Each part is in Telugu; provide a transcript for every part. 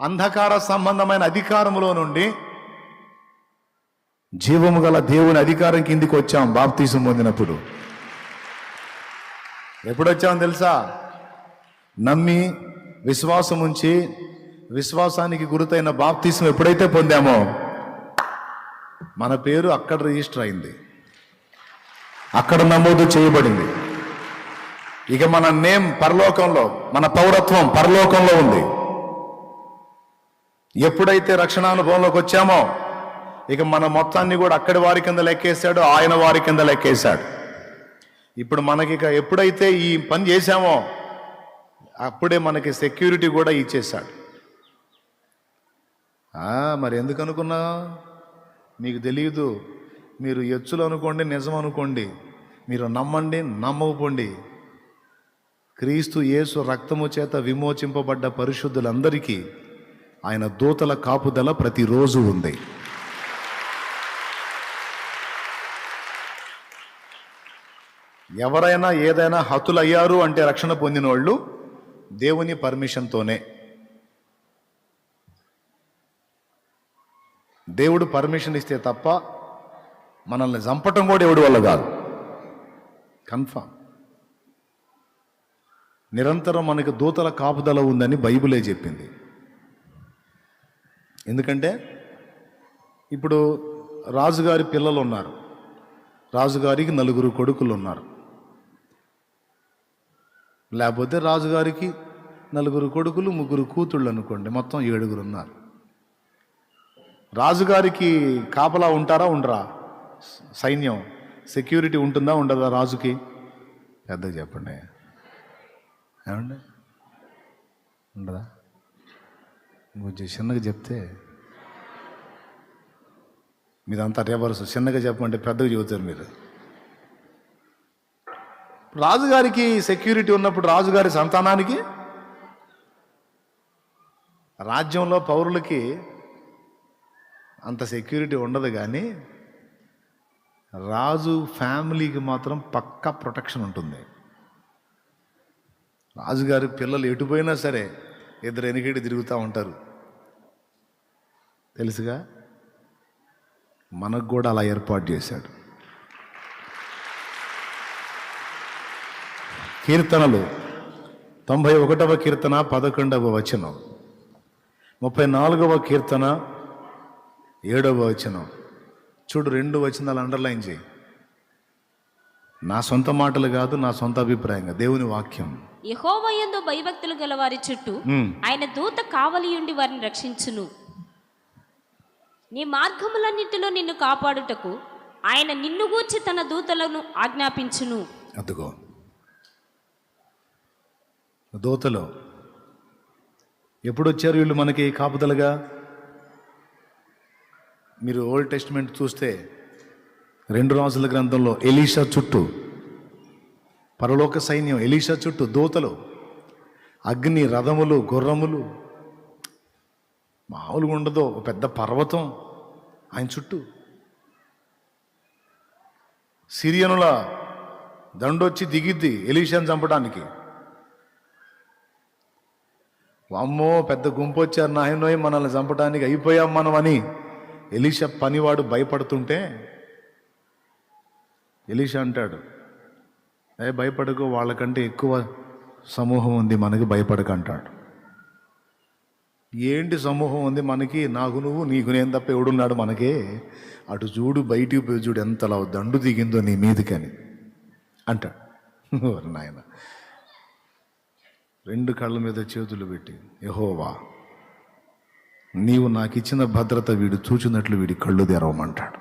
అంధకార సంబంధమైన అధికారములో నుండి జీవము గల దేవుని అధికారం కిందికి వచ్చాం బాప్తీసం పొందినప్పుడు. ఎప్పుడు వచ్చామో తెలుసా? నమ్మి విశ్వాసం ఉంచి విశ్వాసానికి గురుతైన బాప్తీసం ఎప్పుడైతే పొందామో మన పేరు అక్కడ రిజిస్టర్ అయింది. అక్కడ నమోదు చేయబడింది. ఇక మన నేమ్ పరలోకంలో మన పౌరత్వం పరలోకంలో ఉంది. ఎప్పుడైతే రక్షణానుభవంలోకి వచ్చామో ఇక మన మొత్తాన్ని కూడా అక్కడి వారి కింద లెక్కేశాడు ఆయన వారి కింద లెక్కేశాడు. ఇప్పుడు మనకి ఇక ఎప్పుడైతే ఈ పని చేశామో అప్పుడే మనకి సెక్యూరిటీ కూడా ఇచ్చేశాడు. మరి ఎందుకు అనుకున్నా? మీకు తెలియదు. మీరు ఎచ్చులు అనుకోండి నిజం అనుకోండి. మీరు నమ్మండి నమ్మకపోండి. క్రీస్తు యేసు రక్తము చేత విమోచింపబడ్డ పరిశుద్ధులందరికీ ఆయన దూతల కాపుదల ప్రతిరోజు ఉంది. ఎవరైనా ఏదైనా హతులయ్యారు అంటే రక్షణ పొందిన వాళ్ళు దేవుని పర్మిషన్తోనే. దేవుడు పర్మిషన్ ఇస్తే తప్ప మనల్ని చంపటం కూడా ఎవడి వల్ల కాదు. కన్ఫామ్ నిరంతరం మనకి దూతల కాపుదల ఉందని బైబిలే చెప్పింది. ఎందుకంటే ఇప్పుడు రాజుగారి పిల్లలు ఉన్నారు రాజుగారికి నలుగురు కొడుకులు ఉన్నారు లేకపోతే రాజుగారికి నలుగురు కొడుకులు ముగ్గురు కూతుళ్ళు అనుకోండి మొత్తం ఏడుగురు ఉన్నారు రాజుగారికి కాపలా ఉంటారా ఉండరా? సైన్యం సెక్యూరిటీ ఉంటుందా ఉండదా రాజుకి? పెద్దగా చెప్పండి. ఏమండి? ఉండదా? కొంచెం చిన్నగా చెప్తే మీదంతా రివర్స్ చిన్నగా చెప్పమంటే పెద్దగా చెబుతారు మీరు. రాజుగారికి సెక్యూరిటీ ఉన్నప్పుడు రాజుగారి సంతానానికి రాజ్యంలో పౌరులకి అంత సెక్యూరిటీ ఉండదు కానీ రాజు ఫ్యామిలీకి మాత్రం పక్కా ప్రొటెక్షన్ ఉంటుంది. రాజుగారి పిల్లలు ఎటుపోయినా సరే ఇద్దరు ఎనికిడి తిరుగుతూ ఉంటారు. తెలుసుగా? మనకు కూడా అలా ఏర్పాటు చేశాడు. కీర్తనలు. తొంభై ఒకటవ కీర్తన పదకొండవ వచనం. ముప్పై నాలుగవ కీర్తన ఏడవ వచనం. చూడు రెండు వచనాలు అండర్లైన్ చేయి. నా సొంత మాటలు కాదు నా సొంత అభిప్రాయంగా. దేవుని వాక్యం. యహోవయందు భయభక్తులు గల వారి చుట్టూ. ఆయన దూత కావలియుండి వారిని రక్షించును. నీ మార్గములన్నిటిలో నిన్ను కాపాడుటకు ఆయన నిన్ను గూర్చి తన దూతలను ఆజ్ఞాపించును. అదుగో. దూతలు ఎప్పుడు వచ్చారు వీళ్ళు మనకి కాపుదలుగా? మీరు ఓల్డ్ టెస్ట్మెంట్ చూస్తే రెండు రాజుల గ్రంథంలో ఎలీషా చుట్టూ పరలోక సైన్యం ఎలీషా చుట్టూ దూతలు అగ్ని రథములు గుర్రములు మామూలుగా ఉండదు. ఒక పెద్ద పర్వతం ఆయన చుట్టూ. సిరియనుల దండొచ్చి దిగిద్ది ఎలీషాను చంపడానికి. అమ్మో పెద్ద గుంపు వచ్చారు నాయనోయ్ మనల్ని చంపడానికి అయిపోయాం మనం అని ఎలీషా పనివాడు భయపడుతుంటే ఎలీషా అంటాడు ఏ భయపడకు వాళ్ళకంటే ఎక్కువ సమూహం ఉంది మనకి భయపడక అంటాడు. ఏంటి సమూహం ఉంది మనకి? నాకు నువ్వు నీకు నేను తప్ప ఎవడున్నాడు మనకే? అటు చూడు బయటికి పోయి చూడు ఎంతలా దండు దిగిందో నీ మీదకని. అంటాడు. నాయన. రెండు కళ్ళ మీద చేతులు పెట్టి యహోవా నీవు నాకు ఇచ్చిన భద్రత వీడు చూచినట్లు వీడి కళ్ళు తెరవమంటాడు.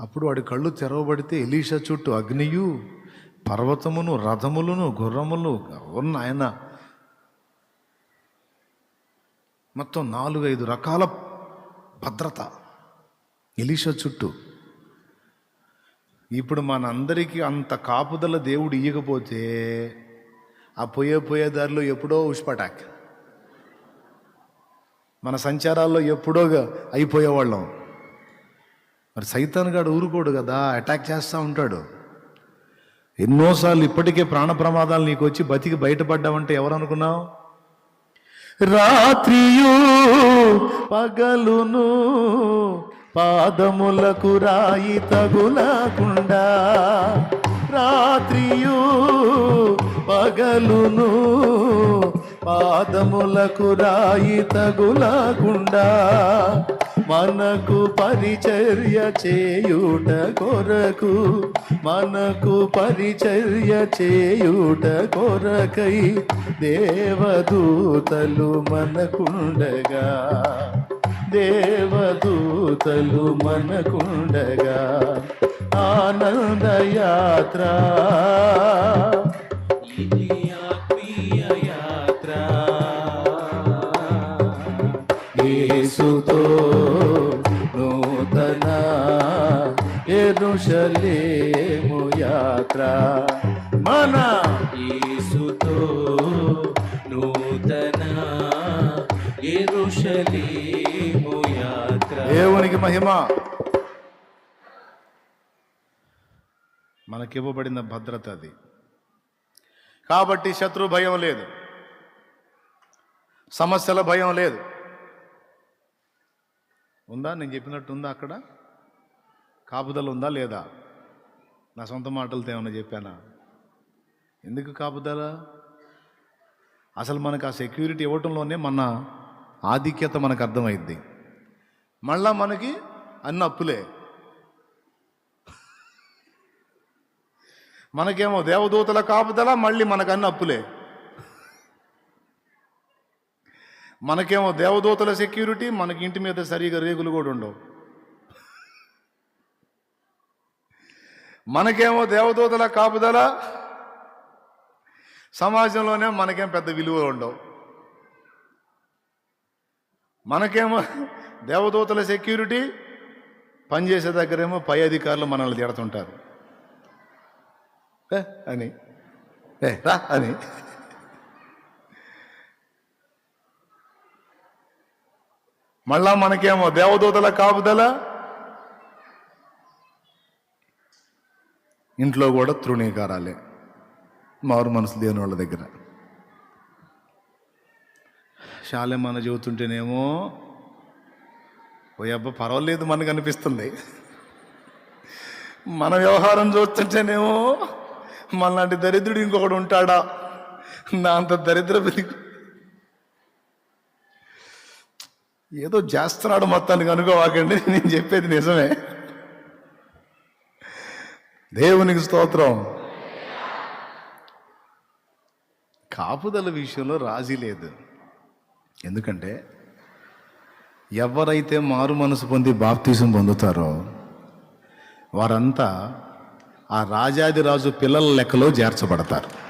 అప్పుడు వాడి కళ్ళు తెరవబడితే ఎలీషా చుట్టూ అగ్నియు పర్వతమును రథములను గుర్రములు ఉన్న ఆయన మొత్తం నాలుగు ఐదు రకాల భద్రత ఎలీషా చుట్టూ. ఇప్పుడు మనందరికీ అంత కాపుదల దేవుడు ఇయ్యకపోతే ఆ పోయే పోయే దారిలో ఎప్పుడో ఉష్పటాక్ మన సంచారాల్లో ఎప్పుడోగా అయిపోయేవాళ్ళం. మరి సైతాన్ గాడు ఊరుకోడు కదా అటాక్ చేస్తూ ఉంటాడు. ఎన్నోసార్లు ఇప్పటికే ప్రాణ ప్రమాదాలు నీకు వచ్చి బతికి బయటపడ్డావంటే ఎవరనుకున్నావు? రాత్రియు పగలును పాదములకు రాయి తగులకుండా రాత్రియు పగలును పాదములకు రాయి తగులకుండా మనకు పరిచర్య చేయుట కొరకు మనకు పరిచర్య చేయుట కొరకై దేవదూతలు మనకుండగా దేవదూతలు మనకుండగా ఆనందయాత్ర ఎరుషలేము యాత్ర. మన యేసుతో నూతన యెరూషలేము యాత్ర. దేవునికి మహిమ. మనకివ్వబడిన భద్రత అది. కాబట్టి శత్రు భయం లేదు. సమస్యల భయం లేదు. ఉందా? నేను చెప్పినట్టు ఉందా అక్కడ? కాపుదల ఉందా లేదా? నా సొంత మాటలతో ఏమైనా చెప్పానా? ఎందుకు కాపుదల? అసలు మనకు ఆ సెక్యూరిటీ ఇవ్వటంలోనే మన ఆధిక్యత మనకు అర్థమైంది మళ్ళా మనకి అన్ని అప్పులే. మనకేమో దేవదూతల కాపుదల మళ్ళీ మనకు అన్ని అప్పులే. మనకేమో దేవదూతల సెక్యూరిటీ మనకి ఇంటి మీద సరిగా రేగులు కూడా ఉండవు. మనకేమో దేవదూతల కాపుదల సమాజంలోనే మనకేం పెద్ద విలువ ఉండవు. మనకేమో దేవదూతల సెక్యూరిటీ పనిచేసే దగ్గరేమో పై అధికారులు మనల్ని తిడుతుంటారు. అని. రా అని. మళ్ళా మనకేమో దేవదూతల కాపుదల ఇంట్లో కూడా తృణీకారాలే. మారు మనసు లేని వాళ్ళ దగ్గర. శాలెమ్మన్న చెబుతుంటేనేమో ఓ అబ్బ పర్వాలేదు మనకు అనిపిస్తుంది. మన వ్యవహారం చూస్తుంటేనేమో మనలాంటి దరిద్రుడు ఇంకొకడు ఉంటాడా? నా అంత దరిద్ర ఏదో చేస్తున్నాడు మొత్తానికి అనుకోవాకండి నేను చెప్పేది నిజమే. దేవునికి స్తోత్రం. కాపుదల విషయంలో రాజీ లేదు. ఎందుకంటే ఎవరైతే మారు మనసు పొంది బాప్తీసం పొందుతారో వారంతా ఆ రాజాది రాజు పిల్లల లెక్కలో చేర్చబడతారు